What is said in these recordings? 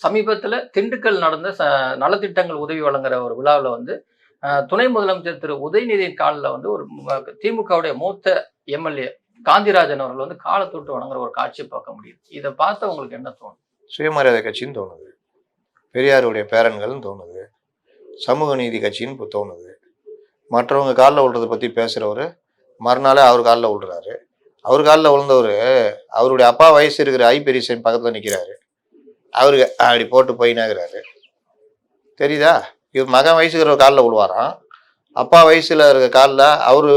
சமீபத்தில் திண்டுக்கல் நடந்த ச நலத்திட்டங்கள் உதவி வழங்குற ஒரு விழாவில் வந்து துணை முதலமைச்சர் திரு உதயநிதியின் காலில் வந்து ஒரு திமுகவுடைய மூத்த எம்எல்ஏ காந்திராஜன் அவர்கள் வந்து காலை தொட்டு வணங்குற ஒரு காட்சியை பார்க்க முடியுது. இதை பார்த்து உங்களுக்கு என்ன தோணும் சுயமரியாதை கட்சின்னு தோணுது. பெரியாருடைய பேரன்கள்னு தோணுது. சமூக நீதி கட்சின்னு இப்போ தோணுது. மற்றவங்க காலில் விழுறதை பற்றி பேசுகிறவர் மறுநாளே அவர் காலில் விழுறாரு அவர் காலில் விழுந்தவர் அவருடைய அப்பா வயசு இருக்கிற ஐ பெரியசன் பக்கத்தில் நிற்கிறாரு அவருக்கு அப்படி போட்டு போயினாகிறாரு தெரியுதா? இவர் மகன் வயசுக்கிற காலில் விழுவாராம். அப்பா வயசில் இருக்க காலில் அவர்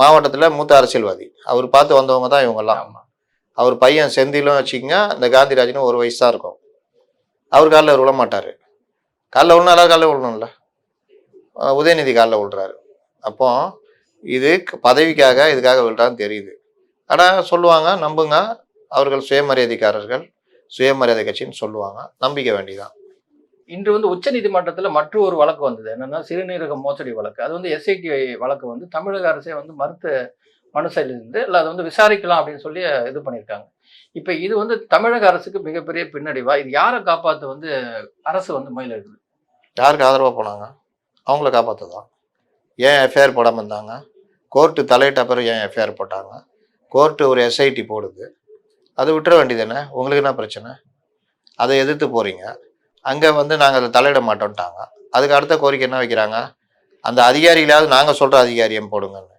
மாவட்டத்தில் மூத்த அரசியல்வாதி. அவர் பார்த்து வந்தவங்க தான் இவங்கெல்லாம். அவர் பையன் செந்திலும் வச்சுக்கோங்க இந்த காந்திராஜனும் ஒரு வயசு தான் இருக்கும். அவர் காலில் விழ மாட்டார் காலில் விழணும் எல்லாரும் காலில் விழணும்ல. உதயநிதி காலில் விழுறாரு. அப்போ இது பதவிக்காக இதுக்காக விழுறான்னு தெரியுது. ஆனால் சொல்லுவாங்க நம்புங்க அவர்கள் சுயமரியாதைக்காரர்கள். சுயமரியாதை கட்சின்னு சொல்லுவாங்க. நம்பிக்க வேண்டியதான் இன்று வந்து உச்சநீதிமன்றத்தில் மற்றொரு ஒரு வழக்கு வந்தது. என்னன்னா சிறுநீரக மோசடி வழக்கு. அது வந்து எஸ்ஐடி வழக்கு வந்து தமிழக அரசே வந்து மறுத்த மனுசிலிருந்து இல்லை அதை வந்து விசாரிக்கலாம் அப்படின்னு சொல்லி இது பண்ணியிருக்காங்க இப்போ இது வந்து தமிழக அரசுக்கு மிகப்பெரிய பின்னடைவா? இது யாரை காப்பாற்ற வந்து அரசு வந்து முயல் இருக்குது? யாருக்கு ஆதரவாக போனாங்க? அவங்கள காப்பாற்றுதான் ஏன் எஃப்ஐஆர் போடாமல் இருந்தாங்க? கோர்ட்டு தலையிட்ட பிறகு ஏன் எஃப்ஐஆர் போட்டாங்க? கோர்ட்டு ஒரு எஸ்ஐடி போடுது. அதை விட்டுற வேண்டியதானே உங்களுக்கு என்ன பிரச்சனை? அதை எதிர்த்து போகிறீங்க அங்கே வந்து நாங்கள் அதை தலையிட மாட்டோம்ட்டாங்க. அதுக்கு அடுத்த கோரிக்கை என்ன வைக்கிறாங்க? அந்த அதிகாரிகளாவது நாங்கள் சொல்கிற அதிகாரியம் போடுங்கன்னு.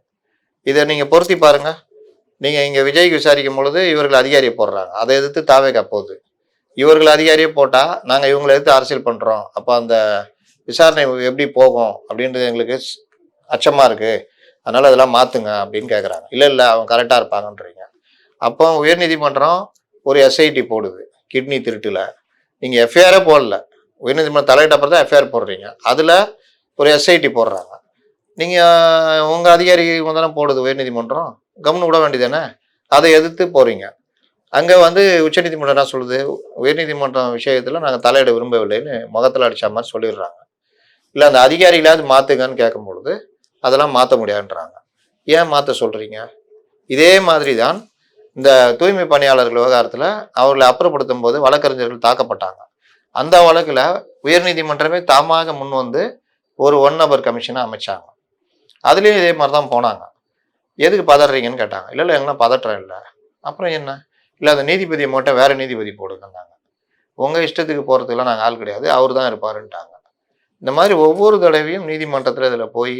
இதை நீங்கள் பொருத்தி பாருங்கள் நீங்கள் இங்கே விஜய்க்கு விசாரிக்கும் பொழுது இவர்கள் அதிகாரியை போடுறாங்க. அதை எதிர்த்து தாவேக்கா போகுது. இவர்கள் அதிகாரியை போட்டால் நாங்கள் இவங்களை எதிர்த்து அரசியல் பண்ணுறோம் அப்போ அந்த விசாரணை எப்படி போகும் அப்படின்றது எங்களுக்கு அச்சமாக இருக்குது அதனால் அதெல்லாம் மாற்றுங்க அப்படின்னு கேட்குறாங்க இல்லை இல்லை அவங்க கரெக்டாக இருப்பாங்கன்றீங்க. அப்போ உயர்நீதிமன்றம் ஒரு எஸ்ஐடி போடுது கிட்னி திருட்டில். நீங்கள் எஃப்ஐஆரே போடல. உயர்நீதிமன்றம் தலையிட்ட அப்புறம் தான் எஃப்ஐஆர் போடுறீங்க. அதில் ஒரு எஸ்ஐடி போடுறாங்க. நீங்கள் உங்கள் அதிகாரி தானே போடுது உயர்நீதிமன்றம்? கவனம் விட வேண்டியதானே அதை எதிர்த்து போகிறீங்க அங்கே வந்து உச்சநீதிமன்றம் என்ன சொல்லுது? உயர்நீதிமன்றம் விஷயத்தில் நாங்கள் தலையிட விரும்பவில்லைன்னு முகத்தில் அடித்த மாதிரி சொல்லிடுறாங்க. இல்லை அந்த அதிகாரிகளாவது மாற்றுங்கன்னு கேட்கும் பொழுது அதெல்லாம் மாற்ற முடியாதுன்றாங்க. ஏன் மாற்ற சொல்கிறீங்க இதே மாதிரி தான் இந்த தூய்மை பணியாளர்கள் விவகாரத்தில் அவர்களை அப்புறப்படுத்தும் போது வழக்கறிஞர்கள் தாக்கப்பட்டாங்க. அந்த வழக்கில் உயர்நீதிமன்றமே தாமாக முன் வந்து ஒரு ஒன் நபர் கமிஷனை அமைச்சாங்க. அதுலேயும் இதே மாதிரி தான் போனாங்க. எதுக்கு பதறீங்கன்னு கேட்டாங்க. இல்லை இல்லை எங்கன்னா பதற்றம் இல்லை? அப்புறம் என்ன? இல்லை அந்த நீதிபதியை மட்டும் வேறு நீதிபதி போடுங்கன்னாங்க. உங்கள் இஷ்டத்துக்கு போகிறதுக்குலாம் நாங்கள் ஆள் கிடையாது. அவர் தான் இருப்பாருன்ட்டாங்க. இந்த மாதிரி ஒவ்வொரு தடவையும் நீதிமன்றத்தில் இதில் போய்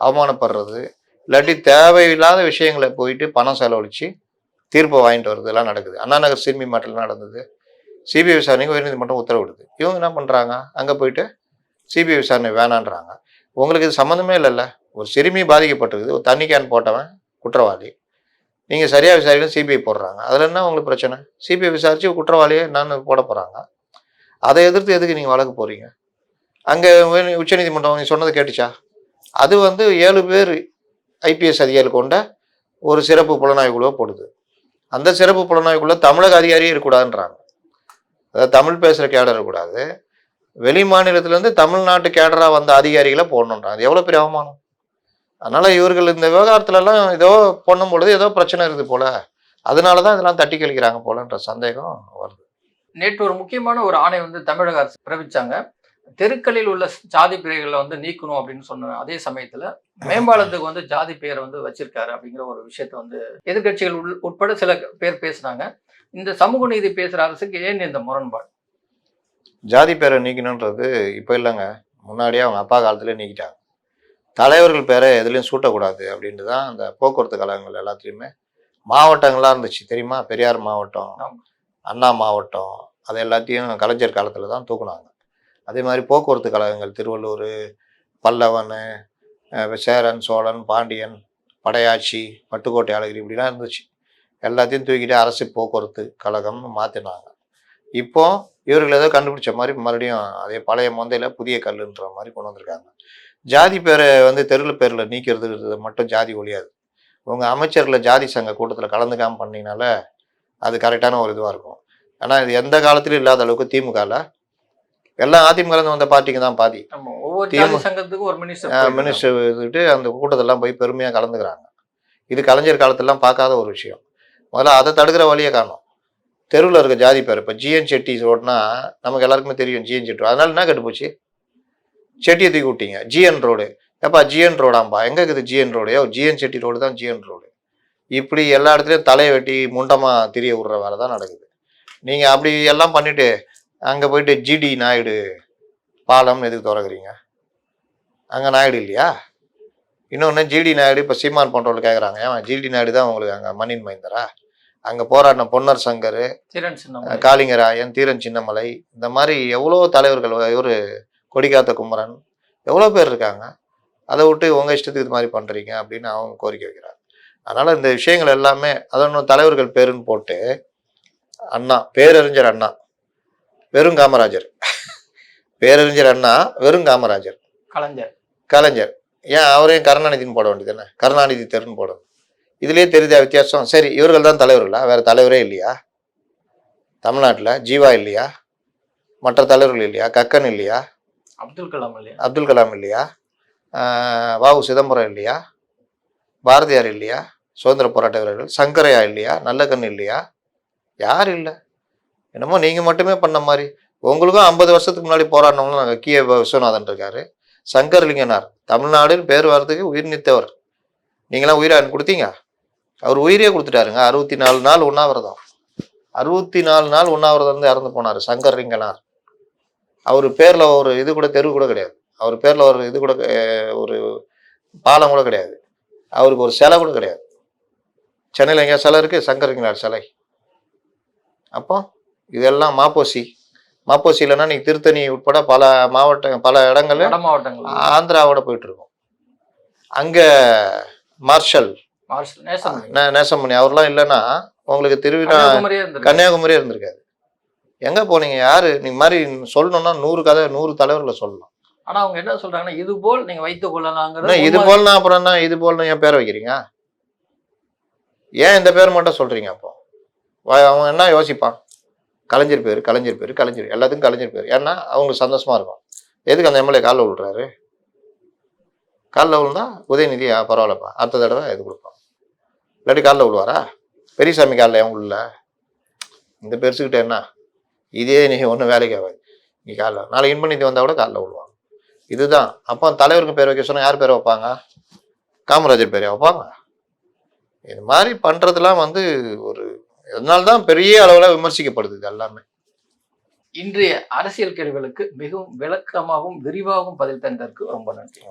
அவமானப்படுறது இல்லாட்டி தேவையில்லாத விஷயங்களை போயிட்டு பணம் செலவழித்து தீர்ப்பை வாங்கிட்டு வரதெல்லாம் எல்லாம் நடக்குது. அண்ணா நகர் சிறுமி மாட்டில் நடந்தது? சிபிஐ விசாரணைக்கு உயர்நீதிமன்றம் உத்தரவிடுது இவங்க என்ன பண்ணுறாங்க அங்கே போயிட்டு சிபிஐ விசாரணை வேணான்றாங்க. உங்களுக்கு இது சம்மந்தமே இல்லைல்ல. ஒரு சிறுமி பாதிக்கப்பட்டிருக்குது. ஒரு தண்ணி கேன் போட்டவன் குற்றவாளி. நீங்கள் சரியாக விசாரிக்கணும் சிபிஐ போடுறாங்க. அதில் என்ன உங்களுக்கு பிரச்சனை? சிபிஐ விசாரித்து குற்றவாளியை என்னன்னு போட போகிறாங்க அதை எதிர்த்து எதுக்கு நீங்கள் வழக்கு போகிறீங்க அங்கே உச்சநீதிமன்றம் நீங்கள் சொன்னது கேட்டுச்சா? அது வந்து ஏழு பேர் ஐபிஎஸ் அதிகாரி கொண்ட ஒரு சிறப்பு புலனாய்வு குழுவை போடுது. அந்த சிறப்பு புலனாய்வுக்குள்ள தமிழக அதிகாரியே இருக்கக்கூடாதுன்றாங்க. அதாவது தமிழ் பேசுகிற கேடர் இருக்கக்கூடாது. வெளி மாநிலத்திலேருந்து தமிழ்நாட்டு கேடராக வந்த அதிகாரிகளை போடணுன்றாங்க. அது எவ்வளோ பெரிய அவமானம்? அதனால் இவர்கள் இந்த விவகாரத்துலலாம் ஏதோ பண்ணும் பொழுது ஏதோ பிரச்சனை இருக்குது போல. அதனால தான் இதெல்லாம் தட்டி கழிக்கிறாங்க போலன்ற சந்தேகம் வருது. நேற்று ஒரு முக்கியமான ஒரு ஆணை வந்து தமிழக அரசு பிறப்பிச்சாங்க. தெருக்களில் உள்ள ஜாதி பெயர்களை வந்து நீக்கணும் அப்படின்னு சொன்ன அதே சமயத்துல மேம்பாலத்துக்கு வந்து ஜாதி பெயரை வந்து வச்சிருக்காரு அப்படிங்கிற ஒரு விஷயத்த வந்து எதிர்க்கட்சிகள் உள் உட்பட சில பேர் பேசுனாங்க. இந்த சமூக நீதி பேசுற அரசுக்கு ஏன் இந்த முரண்பாடு? ஜாதி பேரை நீக்கணுன்றது இப்போ இல்லைங்க. முன்னாடியே அவங்க அப்பா காலத்துலேயே நீக்கிட்டாங்க. தலைவர்கள் பேரை எதுலேயும் சூட்டக்கூடாது அப்படின்ட்டு தான் அந்த போக்குவரத்து கழகங்கள் எல்லாத்துலேயுமே மாவட்டங்களாக இருந்துச்சு. தெரியுமா? பெரியார் மாவட்டம். அண்ணா மாவட்டம் அது எல்லாத்தையும் கலைஞர் காலத்தில் தான் தூக்குனாங்க. அதே மாதிரி போக்குவரத்து கழகங்கள் திருவள்ளூர் பல்லவன் சேரன் சோழன் பாண்டியன் படையாச்சி பட்டுக்கோட்டை அழகிரி இப்படிலாம் இருந்துச்சு. எல்லாத்தையும் தூக்கிட்டு அரசு போக்குவரத்து கழகம்னு மாற்றினாங்க இப்போ இவர்கள் ஏதோ கண்டுபிடிச்ச மாதிரி மறுபடியும் அதே பழைய மந்தையில் புதிய கல்லுன்ற மாதிரி கொண்டு வந்திருக்காங்க. ஜாதி பேரை வந்து தெருவில் பேரில் நீக்கிறது மட்டும் ஜாதி ஒழியாது. உங்கள் அமைச்சரில் ஜாதி சங்க கூட்டத்தில் கலந்துக்காமல் பண்ணினால அது கரெக்டான ஒரு இதுவாக இருக்கும். ஆனால் இது எந்த காலத்திலும் இல்லாத அளவுக்கு திமுகவில் எல்லாம் அதிமுக வந்த பார்ட்டிக்கு தான் பாதி. ஒரு மினிஸ்டர் அந்த கூட்டத்தெல்லாம் போய் பெருமையாக கலந்துக்கிறாங்க. இது கலைஞர் காலத்திலாம் பார்க்காத ஒரு விஷயம். முதல்ல அதை தடுக்கிற வழியை காணும். தெருவில் இருக்க ஜாதி பேர் இப்போ ஜிஎன் செட்டி ரோடுனா நமக்கு எல்லாருக்குமே தெரியும் ஜிஎன் செட்டி அதனால என்ன கெட்டு போச்சு? செட்டியை தூக்கி விட்டீங்க. ஜிஎன் ரோடு ஏப்பா ஜிஎன் ரோடாம்பா எங்கே இருக்குது ஜிஎன் ரோடு ஏ ஜிஎன் செட்டி ரோடு தான் ஜிஎன் ரோடு இப்படி எல்லா இடத்துலையும் தலையை வெட்டி முண்டமாக திரிய விடுற வேலை தான் நடக்குது. நீங்கள் அப்படி எல்லாம் பண்ணிட்டு அங்கே போயிட்டு ஜிடி நாயுடு பாலம் எதுக்கு திறக்குறீங்க? அங்கே நாயுடு இல்லையா? இன்னொன்று ஜிடி நாயுடு இப்போ சீமான் போன்றவர்கள் கேட்குறாங்க ஏன் ஜிடி நாயுடு தான் உங்களுக்கு அங்கே மண்ணின் மைந்தரா? அங்கே போராடின பொன்னர் சங்கர் சிரன் சின்னம் காளிங்கராயன் தீரன் சின்னமலை இந்த மாதிரி எவ்வளோ தலைவர்கள் இவர் கொடிக்காத்த குமரன் எவ்வளோ பேர் இருக்காங்க? அதை விட்டு உங்கள் இஷ்டத்துக்கு இது மாதிரி பண்ணுறீங்க அப்படின்னு அவங்க கோரிக்கை வைக்கிறாங்க அதனால் இந்த விஷயங்கள் எல்லாமே அதொன்று தலைவர்கள் பேருன்னு போட்டு அண்ணா பேரறிஞர் அண்ணா வெறும் காமராஜர். பேரறிஞர் அண்ணா வெறும் காமராஜர். கலைஞர். கலைஞர். ஏன் அவரையும் கருணாநிதினு போட வேண்டியது தானே கருணாநிதி தெருன்னு போடணும். இதுலயே தெரியுதா வித்தியாசம். சரி இவர்கள் தான் தலைவர்களா? வேற தலைவரே இல்லையா? தமிழ்நாட்டில் ஜீவா இல்லையா? மற்ற தலைவர்கள் இல்லையா? கக்கன் இல்லையா? அப்துல் கலாம் இல்லையா? அப்துல் கலாம் இல்லையா? வாவு சிதம்பரம் இல்லையா? பாரதியார் இல்லையா? சுதந்திர போராட்ட வீரர்கள். சங்கரையா இல்லையா? நல்லகண்ணு இல்லையா? யார் இல்லை? என்னமோ நீங்கள் மட்டுமே பண்ண மாதிரி. உங்களுக்கும் ஐம்பது வருஷத்துக்கு முன்னாடி போராடினவங்களும் நாங்கள் கீழே விஸ்வநாதன் இருக்காரு. சங்கர்லிங்கனார் தமிழ்நாடுன்னு பேர் வர்றதுக்கு உயிர் நித்தவர். நீங்களாம் உயிரை கொடுத்தீங்க. அவர் உயிரே கொடுத்துட்டாருங்க. அறுபத்தி நாலு நாள் உண்ணாவிரதம். அறுபத்தி நாலு நாள் உண்ணாவிரதம் இருந்து இறந்து போனார் சங்கர்லிங்கனார். அவர் பேரில் ஒரு இது கூட தெரு கூட கிடையாது. அவர் பேரில் ஒரு இது கூட ஒரு பாலம் கூட கிடையாது. அவருக்கு ஒரு சிலை கூட கிடையாது. சென்னையில் எங்கேயா சிலை இருக்குது சங்கர் லிங்கனார் சிலை. அப்போ இதெல்லாம் மாப்போசி. மாப்போசி இல்லைன்னா நீ திருத்தணி உட்பட பல மாவட்ட பல இடங்கள்ல வட மாவட்டங்கள் ஆந்திராவோட போயிட்டு இருக்கோம் அங்க மார்ஷல் நேசமணி. அவர்லாம் இல்லைன்னா உங்களுக்கு திருவிழா கன்னியாகுமரியே இருந்திருக்கு கன்னியாகுமரி இருந்திருக்காது எங்க போனீங்க? யாரு? நீ மாதிரி சொல்லணும்னா நூறு கதை நூறு தலைவர்களை சொல்லலாம். ஆனா அவங்க என்ன சொல்றாங்கன்னா இது போல் நீங்க வைத்துக் என்ன கொள்ளலாங்கிறது இது. போலனா அப்புறம் என்ன இது போலனா ஏன் பேரை வைக்கிறீங்க? ஏன் இந்த பேர் மட்டும் சொல்றீங்க அப்போ? அவன் என்ன யோசிப்பான் கலைஞர் பேர் கலைஞர் பேர் கலைஞர் எல்லாத்துக்கும் கலைஞர் பேர். ஏன்னா அவங்க சந்தோஷமா இருக்கும். எதுக்கு அந்த எம்எல்ஏ காலில் விழுறாரு? காலில் விழுந்தா உதயநிதி பரவாயில்லப்பா அடுத்த தடவை இது கொடுப்போம். இல்லாட்டி காலில் விழுவாரா? பெரியசாமி காலில் ஏன் உள்ள இந்த பெருசுக்கிட்ட என்ன? இதே நீ ஒன்றும் வேலைக்கு ஆகாது. நீ காலில் நாளைக்கு இன்பநிதி வந்தால் கூட காலில் விழுவாங்க. இதுதான். அப்போ தலைவருக்கு பேர் வைக்க சொன்னால் யார் பேர் வைப்பாங்க? காமராஜர் பேரை வைப்பாங்க. இது மாதிரி பண்ணுறதுலாம் வந்து ஒரு அதனால்தான் பெரிய அளவுல விமர்சிக்கப்படுது இது எல்லாமே. இன்றைய அரசியல் கேள்விகளுக்கு மிகவும் விளக்கமாகவும் விரிவாகவும் பதில் தந்ததற்கு ரொம்ப நன்றி.